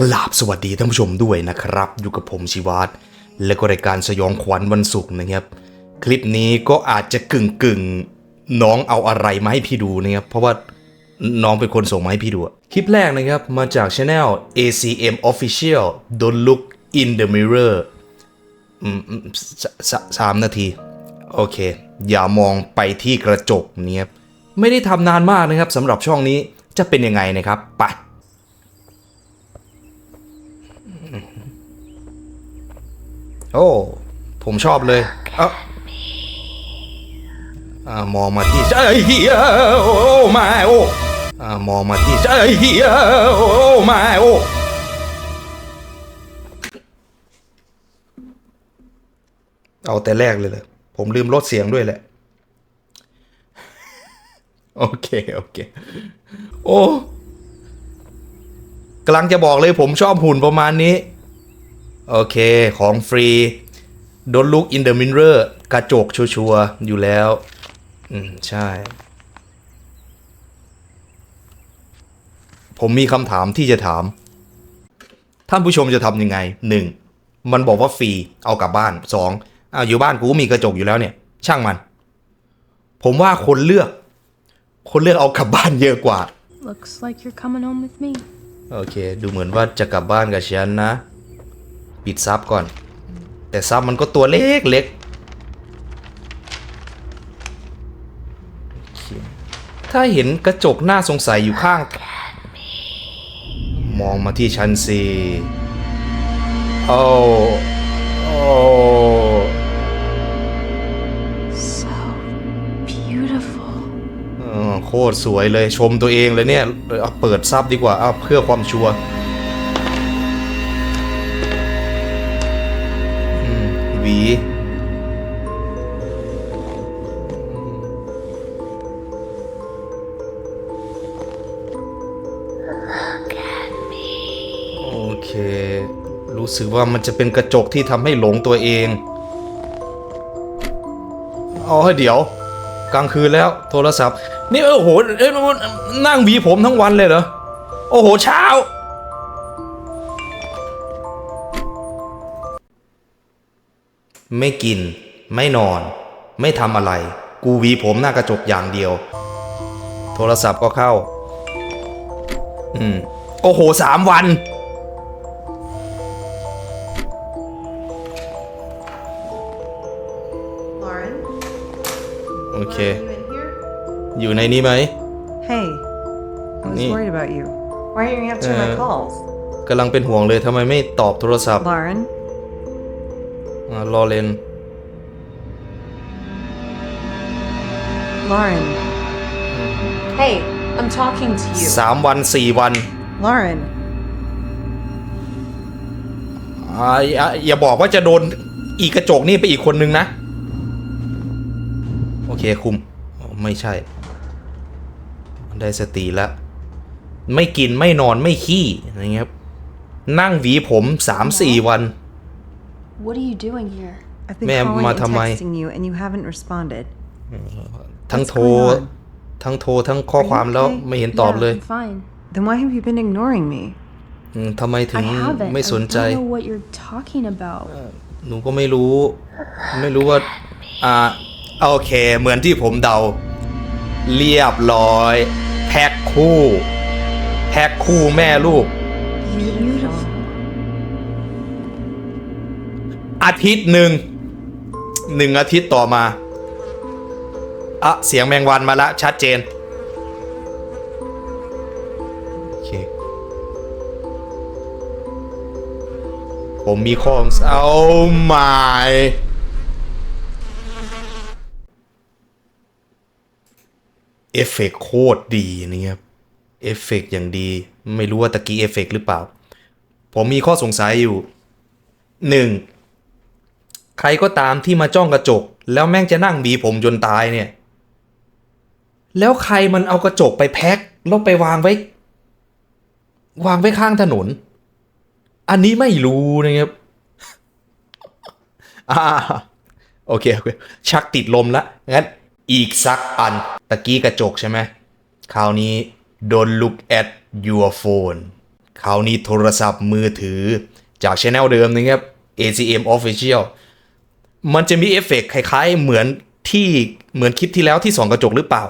กราบสวัสดีท่านผู้ชมด้วยนะครับ อยู่กับผมชิวัตรและก็รายการสยองขวัญวันศุกร์นะครับ คลิปนี้ก็อาจจะกึ่งกึ่งน้องเอาอะไรมาให้พี่ดูนะครับ เพราะว่าน้องเป็นคนส่งมาให้พี่ดูคลิปแรกนะครับมาจาก Channel ACM Official Don't Look in the Mirror สสสามนาที โอเค อย่ามองไปที่กระจกเนี่ยไม่ได้ทำนานมากนะครับสำหรับช่องนี้จะเป็นยังไงนะครับไป โอ้ ผมชอบเลยเอ้าอ่ามองมาที่ไอ้เหี้ยโอ้ไม่โอ้อ่ามองมาที่ไอ้เหี้ยโอ้ไม่โอ้เอาแต่แรกเลยเลยผมลืมลดเสียงด้วยแหละ โอเค โอเค โอ้กำลังจะบอกเลยผมชอบหุ่นประมาณนี้ โอเค ของฟรี Don't look in the mirror กระจกชัวร์ๆอยู่แล้ว อืม ใช่ ผมมีคำถามที่จะถาม ท่านผู้ชมจะทำยังไงหนึ่งมันบอกว่าฟรี เอากลับบ้านสองอ้าวอยู่บ้านกูก็มีกระจกอยู่แล้วเนี่ย ช่างมัน ผมว่าคนเลือก คนเลือกเอากลับบ้านเยอะกว่า Looks like you're coming home with me. โอเค ดูเหมือนว่าจะกลับบ้านกับฉันนะ ปิดซับก่อน แต่ซับมันก็ตัวเล็กเล็กโอเคถ้าเห็นกระจกหน้าสงสัยอยู่ข้าง มองมาที่ฉันสิโอ้โอ้ So beautiful. เออโคตรสวยเลยชมตัวเองเลยเนี่ย เอาเปิดซับดีกว่าเอาเพื่อความชัวร์ วีโอเค รู้สึกว่ามันจะเป็นกระจกที่ทำให้หลงตัวเองเอาให้เดี๋ยว กลางคืนแล้วโทรศัพท์ นี่โอ้โหเอ้ยมันนั่งวีผมทั้งวันเลยเหรอ โอ้โหเช้า ไม่กิน ไม่นอน ไม่ทำอะไร กูหวีผมหน้ากระจกอย่างเดียว โทรศัพท์ก็เข้า อืม โอ้โหสามวัน Lauren, โอเค are you in here? อยู่ในนี้ไหม Hey, I was Nee. worried about you. Why aren't you answering Uh, my calls? กำลังเป็นห่วงเลยทำไมไม่ตอบโทรศัพท์ Lauren, อ่ารอเลน Lauren. Hey, I'm talking to you. สามวันสี่วัน Lauren, อ่าอย่าอย่าบอกว่าจะโดนอีกกระจกนี่ไปอีกคนนึงนะ โอเคคุมอ๋อไม่ใช่ได้สติแล้ว ไม่กินไม่นอนไม่ขี้อะไรเงี้ยครับ นั่งหวีผมสามสี่วัน What are you doing here? I've been Ma'am, calling and matamay. texting you and you haven't responded. ทั้ง What's โทร going on? ทั้งโทรทั้งข้อความแล้วไม่เห็นตอบเลย Yeah, I'm fine. Then why have you been ignoring me? อืมทำไมถึ I ง haven't. ไม่สน I ใจ don't know what you're talking about. หนูก็ไม่รู้ ไม่รู้ว่า อ่า โอเค เหมือนที่ผมเดา เรียบร้อย แพ็คคู่ แพ็คคู่แม่ลูก Beautiful. อาทิตย์หนึ่งหนึ่งอาทิตย์ต่อมาอะเสียงแมงวันมาละชัดเจนโอเคผมมีข้อสงสัยเอาไม่เอฟเฟกโคตรดีนี่ครับเอฟเฟกอย่างดี ไม่รู้ว่าตะกี้เอฟเฟกหรือเปล่า ผมมีข้อสงสัยอยู่หนึ่ง ใครก็ตามที่มาจ้องกระจก แล้วแม่งจะนั่งบีผมจนตายเนี่ย แล้วใครมันเอากระจกไปแพ็คแล้วไปวางไว้ วางไว้ข้างถนน อันนี้ไม่รู้นะครับอ่าโอเคโอเคชักติดลมละงั้นอีกสักอันตะกี้กระจกใช่ไหมคราวนี้ don't look at your phone คราวนี้โทรศัพท์มือถือจากช anel เดิมนะครับ ACM Official มันจะมีเอฟเฟกต์คล้ายๆ เหมือนที่เหมือนคลิปที่แล้วที่สองกระจกหรือเปล่า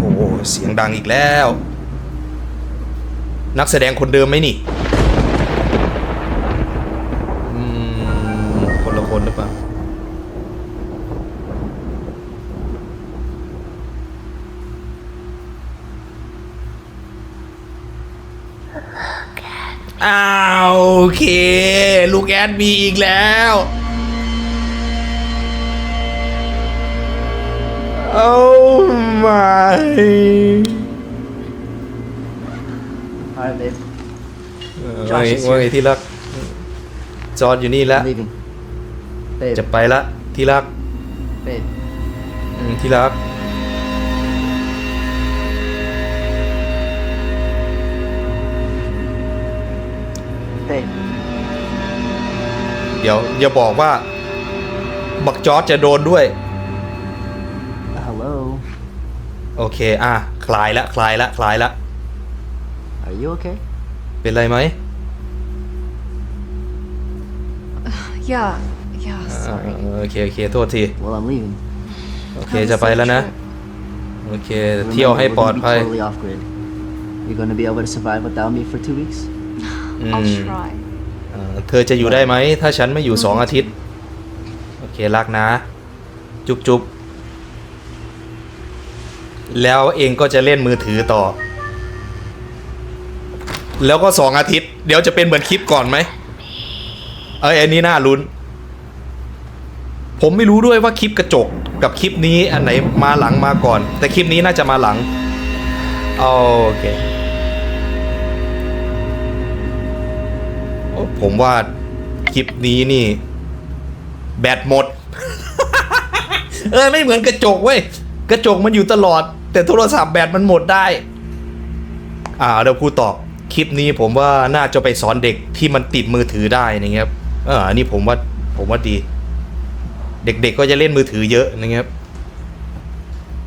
โอ้โหเสียงดังอีกแล้ว นักแสดงคนเดิมไหมนี่อืมคนละคนหรือเปล่า อ้าวโอเค ลูกแอดมีอีกแล้วโอ้ my Alright, babe. ว่าไงว่าไงที่รัก จอดอยู่นี่แล้ว I'm leaving. Babe. จะไปละที่รัก Babe. อืมที่รัก Babe. เดี๋ยวอย่าบอกว่า บักจอร์จจะโดนด้วย Hello. โอเค อะ คลายละ คลายละ คลายละ Are you okay? เป็นไรไหม Yeah, yeah, อ่า sorry. โอเค โอเค โทษที Well, I'm leaving. โอเค จะไปแล้วนะ โอเค เที่ยว Remember, ให้ we're ปลอด gonna be ภัย totally off grid. You gonna be able to survive without me for two weeks? อื I'll ม try. เอ่อเธอจะอยู่ได้ไหม ถ้าฉันไม่อยู่สองอาทิตย์ โอเค รักนะ จุ๊บจุ๊บแล้วเองก็จะเล่นมือถือต่อ แล้วก็สองอาทิตย์ เดี๋ยวจะเป็นเหมือนคลิปก่อนไหม เอ้ยอันนี้น่าลุ้น ผมไม่รู้ด้วยว่าคลิปกระจกกับคลิปนี้อันไหนมาหลังมาก่อน แต่คลิปนี้น่าจะมาหลัง โอเค ผมว่าคลิปนี้นี่ แบตหมด เออไม่เหมือนกระจกเว้ย กระจกมันอยู่ตลอด แต่โทรศัพท์แบตมันหมดได้ อ่าเดี๋ยวพูดต่อคลิปนี้ผมว่าน่าจะไปสอนเด็กที่มันติดมือถือได้นะครับเอออันนี้ผมว่าผมว่าดี เด็กๆก็จะเล่นมือถือเยอะนะครับ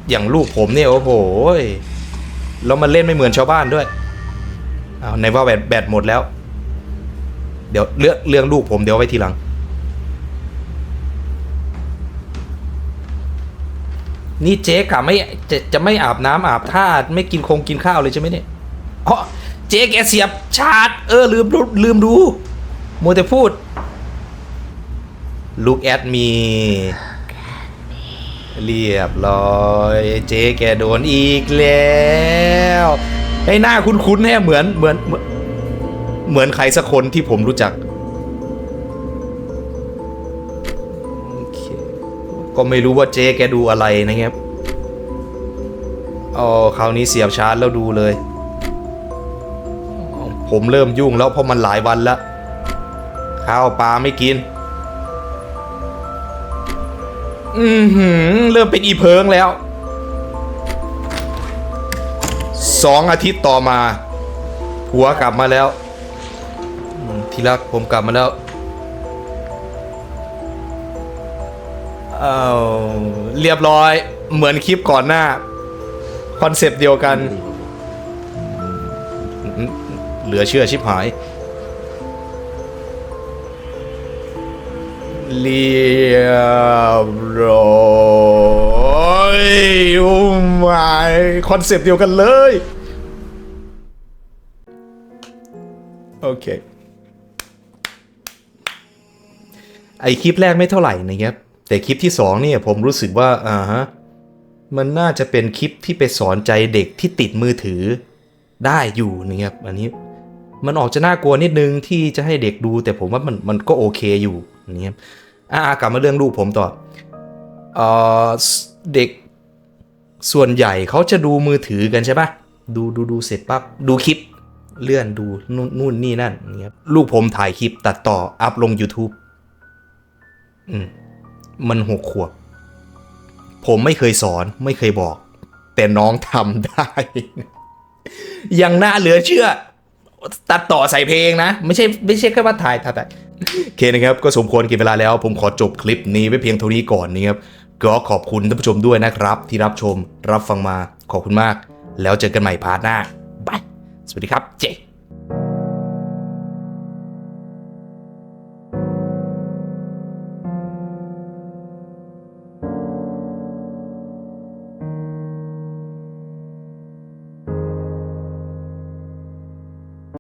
อย่างลูกผมเนี่ยโอ้โหแล้วมันเล่นไม่เหมือนชาวบ้านด้วยอ้าวในว่าแบตแบตหมดแล้ว เดี๋ยวเรื่องเรื่องลูกผมเดี๋ยวไว้ทีหลัง นี่เจ๊กะไม่จะจะไม่อาบน้ำอาบท่าไม่กินคงกินข้าวเลยใช่ไหมเนี่ยอ๋อเจ๊แกเสียบชาร์จเออลืมลืมดูมัวแต่พูดลูกแอดมีเรียบร้อย เจ๊แกโดนอีกแล้วไอ้หน้าคุ้นๆแน่เหมือนเหมือน เหมือนเหมือนใครสักคนที่ผมรู้จักโอเคก็ไม่รู้ว่าเจ๊แกดูอะไรนะครับอ๋อคราวนี้เสียบชาร์จแล้วดูเลยอ๋อผมเริ่มยุ่งแล้วเพราะมันหลายวันแล้ว ข้าวปลาไม่กิน อือหือ เริ่มเป็นอีเพิงแล้วสองอาทิตย์ต่อมาผัวกลับมาแล้วอืม ที่รักผมกลับมาแล้ว เอาเรียบร้อย เหมือนคลิปก่อนหน้า คอนเซปต์เดียวกัน เหลือเชื่อชิบหาย เรียบร้อยโอ้ไม่คอนเซปต์เดียวกันเลยโไอคลิปแรกไม่เท่าไหร่นะครับแต่คลิปที่สองเนี่ยผมรู้สึกว่าอ่าฮะมันน่าจะเป็นคลิปที่ไปสอนใจเด็กที่ติดมือถือได้อยู่นะครับอันนี้มันออกจะน่ากลัวนิดนึงที่จะให้เด็กดู แต่ผมว่ามันมันก็โอเคอยู่นะครับอ่ากลับมาเรื่องลูกผมต่อเอ่อเด็กส่วนใหญ่เขาจะดูมือถือกันใช่ปะดูดูดูเสร็จปั๊บดูคลิปเลื่อนดูนู่นนี่นั่นนะครับลูกผมถ่ายคลิปตัดต่ออัพลง YouTube มันหกขวบ ผมไม่เคยสอนไม่เคยบอก แต่น้องทำได้ ยังน่าเหลือเชื่อ ตัดต่อใส่เพลงนะ ไม่ใช่ไม่ใช่แค่ว่าถ่ายถ่ายโอเคนะครับ ก็สมควรกินเวลาแล้ว ผมขอจบคลิปนี้ไว้เพียงเท่านี้ก่อนนะครับก็ขอบคุณท่านผู้ชมด้วยนะครับ ที่รับชมรับฟังมาขอบคุณมาก แล้วเจอกันใหม่พาร์ทหน้าบายสวัสดีครับเจ